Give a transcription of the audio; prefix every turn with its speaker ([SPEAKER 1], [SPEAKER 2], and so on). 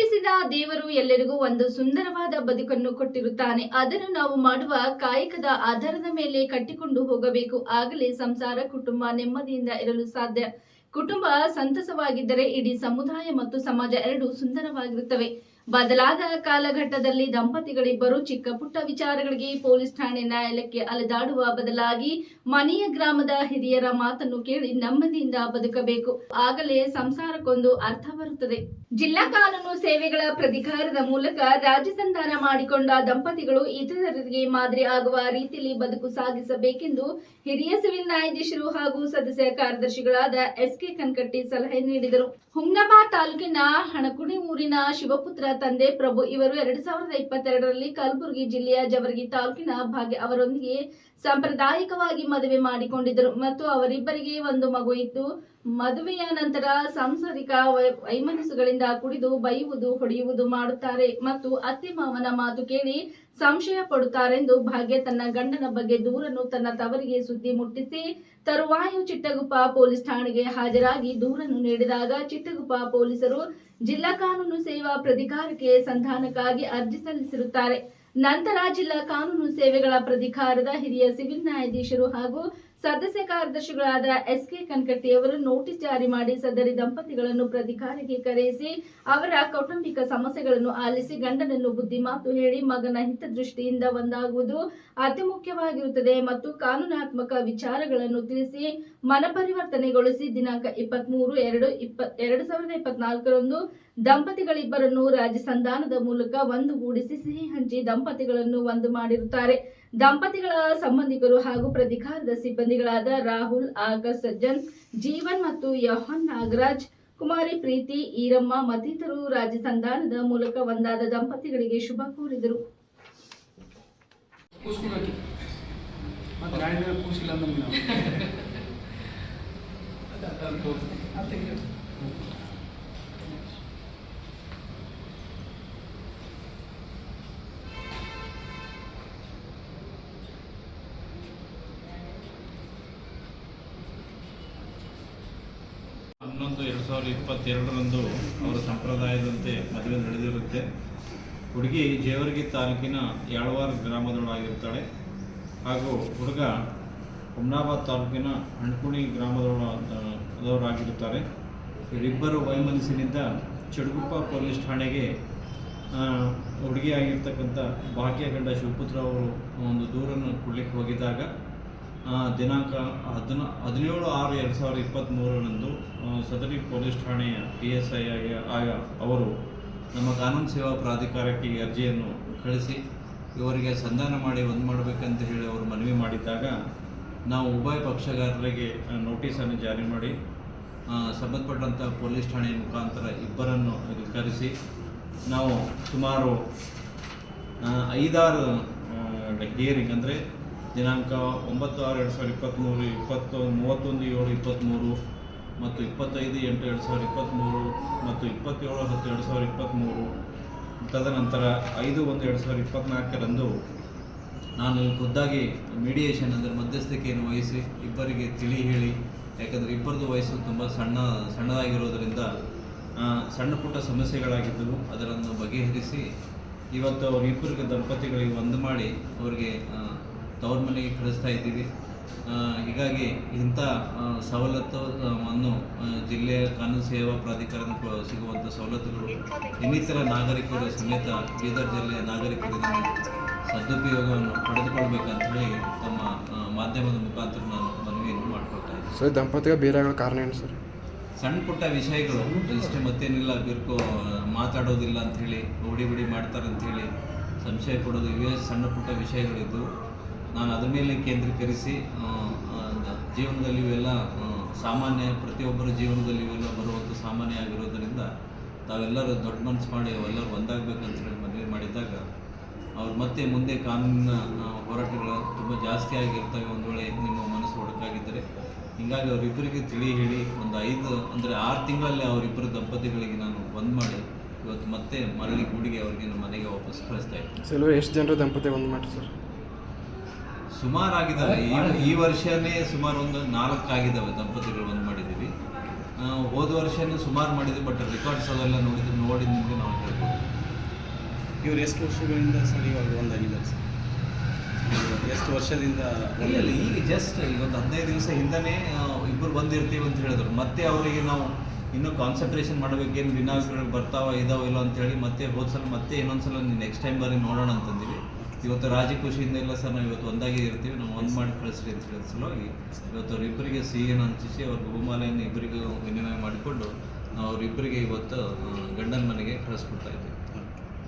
[SPEAKER 1] ಹುಟ್ಟಿಸಿದ ದೇವರು ಎಲ್ಲರಿಗೂ ಒಂದು ಸುಂದರವಾದ ಬದುಕನ್ನು ಕೊಟ್ಟಿರುತ್ತಾನೆ. ಅದನ್ನು ನಾವು ಮಾಡುವ ಕಾಯಕದ ಆಧಾರದ ಮೇಲೆ ಕಟ್ಟಿಕೊಂಡು ಹೋಗಬೇಕು. ಆಗಲೇ ಸಂಸಾರ, ಕುಟುಂಬ ನೆಮ್ಮದಿಯಿಂದ ಇರಲು ಸಾಧ್ಯ. ಕುಟುಂಬ ಸಂತಸವಾಗಿದ್ದರೆ ಇಡೀ ಸಮುದಾಯ ಮತ್ತು ಸಮಾಜ ಎರಡೂ ಸುಂದರವಾಗಿರುತ್ತವೆ. ಬದಲಾದ ಕಾಲಘಟ್ಟದಲ್ಲಿ ದಂಪತಿಗಳಿಬ್ಬರು ಚಿಕ್ಕ ಪುಟ್ಟ ವಿಚಾರಗಳಿಗೆ ಪೊಲೀಸ್ ಠಾಣೆ ನ್ಯಾಯಾಲಯಕ್ಕೆ ಅಲೆದಾಡುವ ಬದಲಾಗಿ ಮನೆಯ ಗ್ರಾಮದ ಹಿರಿಯರ ಮಾತನ್ನು ಕೇಳಿ ನೆಮ್ಮದಿಯಿಂದ ಬದುಕಬೇಕು. ಆಗಲೇ ಸಂಸಾರಕ್ಕೊಂದು ಅರ್ಥ ಬರುತ್ತದೆ. ಜಿಲ್ಲಾ ಕಾನೂನು ಸೇವೆಗಳ ಪ್ರಾಧಿಕಾರದ ಮೂಲಕ ರಾಜ್ಯ ಸಂಧಾನ ಮಾಡಿಕೊಂಡ ದಂಪತಿಗಳು ಇತರರಿಗೆ ಮಾದರಿ ಆಗುವ ರೀತಿಯಲ್ಲಿ ಬದುಕು ಸಾಗಿಸಬೇಕೆಂದು ಹಿರಿಯ ಸಿವಿಲ್ ನ್ಯಾಯಾಧೀಶರು ಹಾಗೂ ಸದಸ್ಯ ಕಾರ್ಯದರ್ಶಿಗಳಾದ ಎಸ್ ಕೆ ಕನ್ಕಟ್ಟಿ ಸಲಹೆ ನೀಡಿದರು. ಹುಮ್ನಾಬಾದ್ ತಾಲೂಕಿನ ಹಣಕುಣಿ ಊರಿನ ಶಿವಪುತ್ರ ತಂದೆ ಪ್ರಭು ಇವರು ಎರಡ್ ಸಾವಿರದ ಇಪ್ಪತ್ತೆರಡರಲ್ಲಿ ಕಲಬುರಗಿ ಜಿಲ್ಲೆಯ ಜವರ್ಗಿ ತಾಲೂಕಿನ ಭಾಗ್ಯ ಅವರೊಂದಿಗೆ ಸಾಂಪ್ರದಾಯಿಕವಾಗಿ ಮದುವೆ ಮಾಡಿಕೊಂಡಿದ್ದರು ಮತ್ತು ಅವರಿಬ್ಬರಿಗೆ ಒಂದು ಮಗು ಇತ್ತು ಮದುವೆಯ ನಂತರ ಸಾಂಸಾರಿಕ ವೈಮನಸ್ಸುಗಳಿಂದ ಕುಡಿದು ಬೈಯುವುದು, ಹೊಡೆಯುವುದು ಮಾಡುತ್ತಾರೆ ಮತ್ತು ಅತ್ತೆ ಮಾವನ ಮಾತು ಕೇಳಿ ಸಂಶಯ ಪಡುತ್ತಾರೆಂದು ಭಾಗ್ಯ ತನ್ನ ಗಂಡನ ಬಗ್ಗೆ ದೂರನ್ನು ತನ್ನ ತವರಿಗೆ ಸುದ್ದಿ ಮುಟ್ಟಿಸಿ, ತರುವಾಯು ಚಿಟ್ಟಗುಪ್ಪ ಪೊಲೀಸ್ ಠಾಣೆಗೆ ಹಾಜರಾಗಿ ದೂರನ್ನು ನೀಡಿದಾಗ ಚಿಟ್ಟಗುಪ್ಪ ಪೊಲೀಸರು ಜಿಲ್ಲಾ ಕಾನೂನು ಸೇವಾ ಪ್ರಾಧಿಕಾರಕ್ಕೆ ಸಂಧಾನಕ್ಕಾಗಿ ಅರ್ಜಿ ಸಲ್ಲಿಸಿರುತ್ತಾರೆ. ನಂತರ ಜಿಲ್ಲಾ ಕಾನೂನು ಸೇವೆಗಳ ಪ್ರಾಧಿಕಾರದ ಹಿರಿಯ ಸಿವಿಲ್ ನ್ಯಾಯಾಧೀಶರು ಹಾಗೂ ಸದಸ್ಯ ಕಾರ್ಯದರ್ಶಿಗಳಾದ ಎಸ್ ಕೆ ಕನ್ಕಟ್ಟಿಯವರು ನೋಟಿಸ್ ಜಾರಿ ಮಾಡಿ ಸದರಿ ದಂಪತಿಗಳನ್ನು ಪ್ರಾಧಿಕಾರಕ್ಕೆ ಕರೆಯಿಸಿ ಅವರ ಕೌಟುಂಬಿಕ ಸಮಸ್ಯೆಗಳನ್ನು ಆಲಿಸಿ ಗಂಡನನ್ನು ಬುದ್ಧಿಮಾತು ಹೇಳಿ ಮಗನ ಹಿತದೃಷ್ಟಿಯಿಂದ ಒಂದಾಗುವುದು ಅತಿ ಮುಖ್ಯವಾಗಿರುತ್ತದೆ ಮತ್ತು ಕಾನೂನಾತ್ಮಕ ವಿಚಾರಗಳನ್ನು ತಿಳಿಸಿ ಮನಪರಿವರ್ತನೆಗೊಳಿಸಿ ದಿನಾಂಕ ಇಪ್ಪತ್ಮೂರು ಎರಡು ಇಪ್ಪ ಎರಡು ಸಾವಿರದ ಇಪ್ಪತ್ನಾಲ್ಕರಂದು ದಂಪತಿಗಳಿಬ್ಬರನ್ನು ರಾಜ್ಯ ಸಂಧಾನದ ಮೂಲಕ ಒಂದುಗೂಡಿಸಿ ಸಿಹಿ ಹಂಚಿ ದಂಪತಿಗಳನ್ನು ಒಂದು ಮಾಡಿರುತ್ತಾರೆ. ದಂಪತಿಗಳ ಸಂಬಂಧಿಕರು ಹಾಗೂ ಪ್ರಾಧಿಕಾರದ ಸಿಬ್ಬಂದಿಗಳಾದ ರಾಹುಲ್ ಆಗ ಸಜ್ಜನ್ ಜೀವನ್ ಮತ್ತು ಯೋಹನ್ ನಾಗರಾಜ್ ಕುಮಾರಿ ಪ್ರೀತಿ ಈರಮ್ಮ ಮತ್ತಿತರರು ರಾಜ್ಯ ಸಂಧಾನದ ಮೂಲಕ ಒಂದಾದ ದಂಪತಿಗಳಿಗೆ ಶುಭ ಕೋರಿದರು.
[SPEAKER 2] ಹನ್ನೊಂದು ಎರಡು ಸಾವಿರದ ಇಪ್ಪತ್ತೆರಡರಂದು ಅವರ ಸಂಪ್ರದಾಯದಂತೆ ಮದುವೆ ನಡೆದಿರುತ್ತೆ. ಹುಡುಗಿ ಜೇವರ್ಗಿ ತಾಲೂಕಿನ ಯಾಳ್ವಾರ್ ಗ್ರಾಮದವಳಾಗಿರ್ತಾಳೆ. ಹಾಗೂ ಹುಡುಗ ಹುಮ್ನಾಬಾದ್ ತಾಲೂಕಿನ ಅಣ್ಕುಣಿ ಗ್ರಾಮದವಳ ಅದವರಾಗಿರುತ್ತಾರೆ ಇವರಿಬ್ಬರು ವೈಮನಸ್ಸಿನಿಂದ ಚಡುಗುಪ್ಪ ಪೊಲೀಸ್ ಠಾಣೆಗೆ ಹುಡುಗಿಯಾಗಿರ್ತಕ್ಕಂಥ ಭಾಗ್ಯಗಂಡ ಶಿವಪುತ್ರ ಅವರು ಒಂದು ದೂರನ್ನು ಕೊಡಲಿಕ್ಕೆ ಹೋಗಿದ್ದಾಗ ದಿನಾಂಕ ಹದಿನ ಹದಿನೇಳು ಆರು ಎರಡು ಸಾವಿರದ ಇಪ್ಪತ್ತ್ಮೂರರಂದು ಸದರಿ ಪೊಲೀಸ್ ಠಾಣೆಯ ಪಿ ಎಸ್ ಐ ಆಗ ಅವರು ನಮ್ಮ ಕಾನೂನು ಸೇವಾ ಪ್ರಾಧಿಕಾರಕ್ಕೆ ಅರ್ಜಿಯನ್ನು ಕಳಿಸಿ, ಇವರಿಗೆ ಸಂಧಾನ ಮಾಡಿ ಒಂದು ಮಾಡಬೇಕಂತ ಹೇಳಿ ಅವರು ಮನವಿ ಮಾಡಿದ್ದಾಗ ನಾವು ಉಭಯ ಪಕ್ಷಗಾರರಿಗೆ ನೋಟಿಸನ್ನು ಜಾರಿ ಮಾಡಿ ಸಂಬಂಧಪಟ್ಟಂಥ ಪೊಲೀಸ್ ಠಾಣೆಯ ಮುಖಾಂತರ ಇಬ್ಬರನ್ನು ಕರೆಸಿ, ನಾವು ಸುಮಾರು ಐದಾರು ಹಿಯರಿಂಗ್ ಅಂದರೆ ದಿನಾಂಕ ಒಂಬತ್ತು ಆರು ಎರಡು ಸಾವಿರದ ಇಪ್ಪತ್ತ್ಮೂರು ಇಪ್ಪತ್ತು, ಮೂವತ್ತೊಂದು, ಏಳು ಇಪ್ಪತ್ತ್ಮೂರು ಮತ್ತು ಇಪ್ಪತ್ತೈದು, ಎಂಟು, ಎರಡು ಸಾವಿರದ ಇಪ್ಪತ್ತ್ಮೂರು ಮತ್ತು ಇಪ್ಪತ್ತೇಳು, ಹತ್ತು, ಎರಡು ಸಾವಿರದ ಇಪ್ಪತ್ತ್ಮೂರು ತದನಂತರ ಐದು, ಒಂದು, ಎರಡು ಸಾವಿರದ ಇಪ್ಪತ್ತ್ನಾಲ್ಕರಂದು ನಾನು ಖುದ್ದಾಗಿ ಮೀಡಿಯೇಷನ್ ಅಂದರೆ ಮಧ್ಯಸ್ಥಿಕೆಯನ್ನು ವಹಿಸಿ ಇಬ್ಬರಿಗೆ ತಿಳಿ ಹೇಳಿ, ಯಾಕಂದರೆ ಇಬ್ಬರದು ವಯಸ್ಸು ತುಂಬ ಸಣ್ಣ, ಸಣ್ಣದಾಗಿರೋದರಿಂದ ಸಣ್ಣ ಪುಟ್ಟ ಸಮಸ್ಯೆಗಳಾಗಿದ್ದವು. ಅದರನ್ನು ಬಗೆಹರಿಸಿ ಇವತ್ತು ಅವರಿಬ್ಬರಿಗೆ ದಂಪತಿಗಳಿಗೆ ಒಂದು ಮಾಡಿ ಅವರಿಗೆ ತವ್ರ ಮನೆಗೆ ಕಳಿಸ್ತಾ ಇದ್ದೀವಿ. ಹೀಗಾಗಿ ಇಂಥ ಆ, ಸವಲತ್ತು ಅನ್ನು ಜಿಲ್ಲೆಯ ಕಾನೂನು ಸೇವಾ ಪ್ರಾಧಿಕಾರದ ಪ- ಸಿಗುವಂಥ ಸವಲತ್ತುಗಳು ಇನ್ನಿತರ ನಾಗರಿಕರು ಸಮೇತ ಬೀದರ್ ಜಿಲ್ಲೆಯ ನಾಗರಿಕರು ಸದುಪಯೋಗವನ್ನು ಪಡೆದುಕೊಳ್ಬೇಕಂತ ಹೇಳಿ ತಮ್ಮ ಮಾಧ್ಯಮದ ಮುಖಾಂತರ ನಾನು ಮನವಿಯನ್ನು ಮಾಡ್ಕೊಳ್ತಾ ಇದ್ದೀನಿ.
[SPEAKER 3] ಸರ್ ದಂಪತಿಗೆ ಬೇರೆ ಕಾರಣ ಏನು ಸರ್?
[SPEAKER 2] ಸಣ್ಣ ಪುಟ್ಟ ವಿಷಯಗಳು ಇಷ್ಟೇ ಮತ್ತೇನಿಲ್ಲ ಬಿರ್ಕೋ ಮಾತಾಡೋದಿಲ್ಲ ಅಂಥೇಳಿ ಓಡಿ ಬಿಡಿ ಮಾಡ್ತಾರೆ ಅಂಥೇಳಿ ಸಂಶಯ ಕೊಡೋದು ಇವೇ ಸಣ್ಣ ಪುಟ್ಟ ವಿಷಯಗಳಿದ್ದು. ನಾನು ಅದರ ಮೇಲೆ ಕೇಂದ್ರೀಕರಿಸಿ ಜೀವನದಲ್ಲಿ ಇವೆಲ್ಲ ಸಾಮಾನ್ಯ, ಪ್ರತಿಯೊಬ್ಬರ ಜೀವನದಲ್ಲಿ ಇವೆಲ್ಲ ಬರುವಂಥ ಸಾಮಾನ್ಯ ಆಗಿರೋದರಿಂದ ತಾವೆಲ್ಲರೂ ದೊಡ್ಡ ಮನಸ್ಸು ಮಾಡಿ ಅವೆಲ್ಲರೂ ಅಂತ ಹೇಳಿ ಮನವಿ ಮಾಡಿದಾಗ ಅವ್ರು ಮತ್ತೆ ಮುಂದೆ ಕಾನೂನಿನ ಹೋರಾಟಗಳು ತುಂಬ ಜಾಸ್ತಿ ಆಗಿರ್ತವೆ ಒಂದು ವೇಳೆ ನಿಮ್ಮ ಮನಸ್ಸು ಒಡಕಾಗಿದ್ದರೆ. ಹೀಗಾಗಿ ಅವರಿಬ್ಬರಿಗೆ ತಿಳಿ ಹೇಳಿ, ಒಂದು ಐದು, ಅಂದರೆ ಆರು ತಿಂಗಳಲ್ಲಿ ಅವರಿಬ್ಬರ ದಂಪತಿಗಳಿಗೆ ನಾನು ಬಂದ್ ಮಾಡಿ ಇವತ್ತು ಮತ್ತೆ ಮರಳಿ ಗೂಡಿಗೆ ಅವ್ರಿಗೆ ನಮ್ಮ ಮನೆಗೆ ವಾಪಸ್ ಕಳಿಸ್ತಾ ಇದ್ದೀನಿ.
[SPEAKER 3] ಸರ್ ಎಷ್ಟು ಜನರ ದಂಪತಿ ಬಂದ್ ಮಾಡಿ ಸರ್?
[SPEAKER 2] ಸುಮಾರು ಆಗಿದ್ದಾವೆ ಈ- ಈ ವರ್ಷನೇ ಸುಮಾರು ಒಂದು ನಾಲ್ಕು ಆಗಿದ್ದಾವೆ ದಂಪತಿಗಳು ಬಂದ್ ಮಾಡಿದ್ದೀವಿ. ಆ, ಹೋದ ವರ್ಷನೂ ಸುಮಾರು ಮಾಡಿದ್ವಿ ಬಟ್ ರೆಕಾರ್ಡ್ಸ್ ಅವೆಲ್ಲ ನೋಡಿದ್ರು ನೋಡಿ ನಿಮಗೆ ನಾವು ಹೇಳ್ಬೋದು.
[SPEAKER 4] ಇವ್ರು ಎಷ್ಟು ವರ್ಷಗಳಿಂದ ಸರ್ ಇವಾಗ ಒಂದಾಗಿದ್ದಾರೆ ಸರ್? ಎಷ್ಟು ವರ್ಷದಿಂದ
[SPEAKER 2] ಇಲ್ಲ ಈಗ ಜಸ್ಟ್ ಈಗ ಒಂದು ಹದಿನೈದು ದಿವಸ ಹಿಂದನೇ ಇಬ್ಬರು ಬಂದಿರ್ತೀವಿ ಅಂತ ಹೇಳಿದ್ರು. ಮತ್ತೆ ಅವರಿಗೆ ನಾವು ಇನ್ನೂ ಕಾನ್ಸಂಟ್ರೇಷನ್ ಮಾಡಬೇಕೇನು ವಿನಾಶಗಳು ಬರ್ತಾವ ಇದಾವ ಇಲ್ಲ ಅಂತ ಹೇಳಿ ಮತ್ತೆ ಹೋದ್ಸಲ ಮತ್ತೆ ಇನ್ನೊಂದ್ಸಲ ನೆಕ್ಸ್ಟ್ ಟೈಮ್ ಬರೀ ನೋಡೋಣ ಅಂತಂದಿವಿ. ಇವತ್ತು ರಾಜಿ ಖುಷಿಯಿಂದ ಇಲ್ಲ ಸರ್ ನಾವು ಇವತ್ತು ಒಂದಾಗಿ ಇರ್ತೀವಿ. ನಾವು ಒಂದು ಮಾಡಿ ಕಳಿಸ್ರಿ ಅಂತ ಹೇಳಿ ಸಲುವಾಗಿ ಇವತ್ತು ಅವರಿಬ್ಬರಿಗೆ ಸಿಹಿಯನ್ನು ಹಂಚಿಸಿ ಅವ್ರ ಭೂಮಾಲೆಯನ್ನು ಇಬ್ಬರಿಗೂ ವಿನಿಮಯ ಮಾಡಿಕೊಂಡು ನಾವು ಅವರಿಬ್ಬರಿಗೆ ಇವತ್ತು ಗಂಡನ ಮನೆಗೆ ಕಳಿಸ್ಕೊಡ್ತಾ ಇದ್ದೀವಿ.